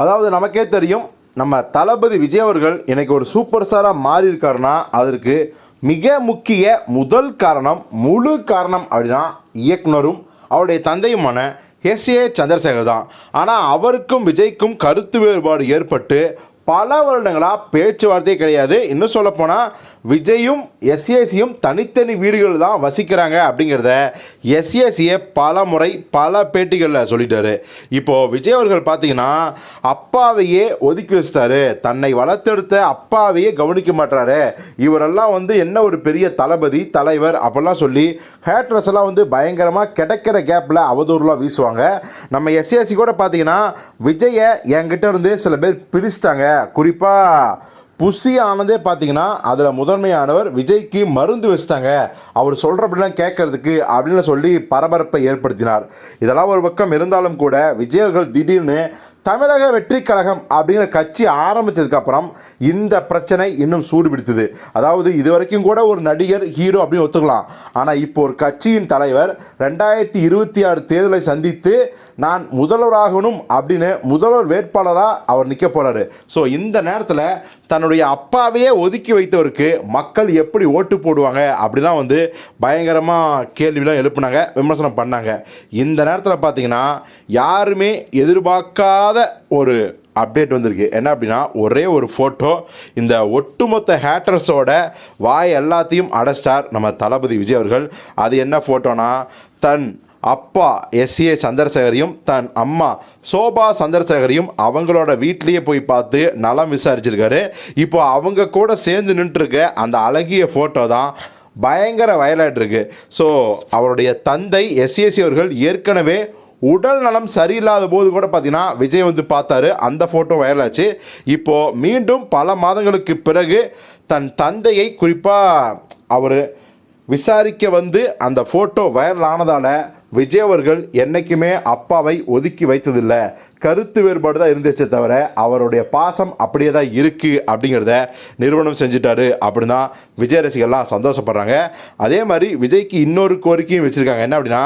அதாவது நமக்கே தெரியும் நம்ம தளபதி விஜய் அவர்கள் எனக்கு ஒரு சூப்பர் ஸ்டாராக மாறி இருக்காருன்னா அதற்கு மிக முக்கிய முதல் காரணம் முழு காரணம் அப்படின்னா இயக்குனரும் அவருடைய தந்தையுமான எஸ் ஏ சந்திரசேகர் தான். ஆனால் அவருக்கும் விஜய்க்கும் கருத்து வேறுபாடு ஏற்பட்டு பல வருடங்களாக பேச்சுவார்த்தையே கிடையாது. இன்னும் சொல்லப்போனால் விஜயும் எஸ்ஏசியும் தனித்தனி வீடுகள் தான் வசிக்கிறாங்க அப்படிங்கிறத எஸ்ஏசியை பல முறை பல பேட்டிகளில் சொல்லிட்டாரு. இப்போது விஜய் அவர்கள் பார்த்தீங்கன்னா அப்பாவையே ஒதுக்கி வச்சிட்டாரு. தன்னை வளர்த்தெடுத்த அப்பாவையே கவனிக்க மாட்டாரு இவரெல்லாம் வந்து என்ன ஒரு பெரிய தளபதி தலைவர் அப்படிலாம் சொல்லி ஹேட்ரஸ் எல்லாம் வந்து பயங்கரமாக கிடைக்கிற கேப்பில் அவதூறுலாம் வீசுவாங்க. நம்ம எஸ்ஏசி கூட பார்த்தீங்கன்னா விஜயை என்கிட்ட இருந்து சில பேர் பிரிச்சிட்டாங்க. குறிப்பாக புசி ஆனதே பார்த்தீங்கன்னா அதில் முதன்மையானவர் விஜய்க்கு மருந்து வச்சிட்டாங்க. அவர் சொல்கிறப்படிலாம் கேட்கறதுக்கு அப்படின்னு சொல்லி பரபரப்பை ஏற்படுத்தினார். இதெல்லாம் ஒரு பக்கம் இருந்தாலும் கூட விஜய் அவர்கள் திடீர்னு தமிழக வெற்றி கழகம் அப்படிங்கிற கட்சி ஆரம்பித்ததுக்கப்புறம் இந்த பிரச்சனை இன்னும் சூடு பிடித்தது அதாவது இது வரைக்கும் கூட ஒரு நடிகர் ஹீரோ அப்படின்னு ஒத்துக்கலாம். ஆனால் இப்போ ஒரு கட்சியின் தலைவர் ரெண்டாயிரத்தி இருபத்தி ஆறு தேர்தலை சந்தித்து நான் முதல்வராகணும் அப்படின்னு முதல்வர் வேட்பாளராக அவர் நிற்க போகிறாரு ஸோ இந்த நேரத்தில் தன்னுடைய அப்பாவையே ஒதுக்கி வைத்தவருக்கு மக்கள் எப்படி ஓட்டு போடுவாங்க அப்படிலாம் வந்து பயங்கரமாக கேள்விலாம் எழுப்புனாங்க விமர்சனம் பண்ணாங்க. இந்த நேரத்தில் பார்த்தீங்கன்னா யாருமே எதிர்பார்க்காத ஒரு அப்டேட் வந்திருக்கு. என்ன அப்படின்னா ஒரே ஒரு ஃபோட்டோ இந்த ஒட்டுமொத்த ஹேட்டர்ஸோட வாய் எல்லாத்தையும் அடைச்சிட்டார் நம்ம தளபதி விஜய் அவர்கள். அது என்ன ஃபோட்டோனா தன் அப்பா எஸ்ஏ சந்திரசேகரையும் தன் அம்மா சோபா சந்திரசேகரையும் அவங்களோட வீட்லேயே போய் பார்த்து நலம் விசாரிச்சிருக்காரு. இப்போ அவங்க கூட சேர்ந்து நின்றுருக்க அந்த அழகிய ஃபோட்டோ தான் பயங்கர வயலாட் இருக்கு. ஸோ அவருடைய தந்தை எஸ்ஏசி அவர்கள் ஏற்கனவே உடல் நலம் சரியில்லாத போது கூட பார்த்தீங்கன்னா விஜய் வந்து பார்த்தாரு. அந்த ஃபோட்டோ வைரலாச்சு. இப்போது மீண்டும் பல மாதங்களுக்கு பிறகு தன் தந்தையை குறிப்பாக அவர் விசாரிக்க வந்து அந்த ஃபோட்டோ வைரல் ஆனதால் விஜய் அவர்கள் என்றைக்குமே அப்பாவை ஒதுக்கி வைத்ததில்லை. கருத்து வேறுபாடு தான் இருந்துச்சே தவிர அவருடைய பாசம் அப்படியே தான் இருக்குது அப்படிங்கிறத நிறுவனம் செஞ்சுட்டாரு அப்படின்னா விஜய் ரசிகர்லாம் சந்தோஷப்படுறாங்க. அதே மாதிரி விஜய்க்கு இன்னொரு கோரிக்கையும் வச்சுருக்காங்க. என்ன அப்படின்னா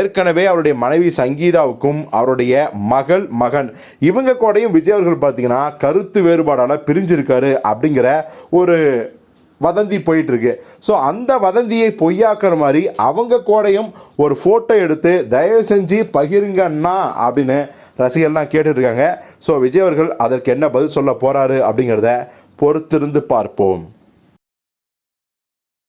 ஏற்கனவே அவருடைய மனைவி சங்கீதாவுக்கும் அவருடைய மகள் மகன் இவங்க கூடயும் விஜய் அவர்கள் பார்த்தீங்கன்னா கருத்து வேறுபாடால் பிரிஞ்சிருக்காரு அப்படிங்கிற ஒரு வதந்தி போயிட்டுருக்கு. ஸோ அந்த வதந்தியை பொய்யாக்குற மாதிரி அவங்க கூடையும் ஒரு ஃபோட்டோ எடுத்து தயவு செஞ்சு பகிருங்கண்ணா அப்படின்னு ரசிகர்லாம் கேட்டுட்ருக்காங்க. ஸோ விஜய் அவர்கள் அதற்கு என்ன பதில் சொல்ல போகிறாரு அப்படிங்கிறத பொறுத்திருந்து பார்ப்போம்.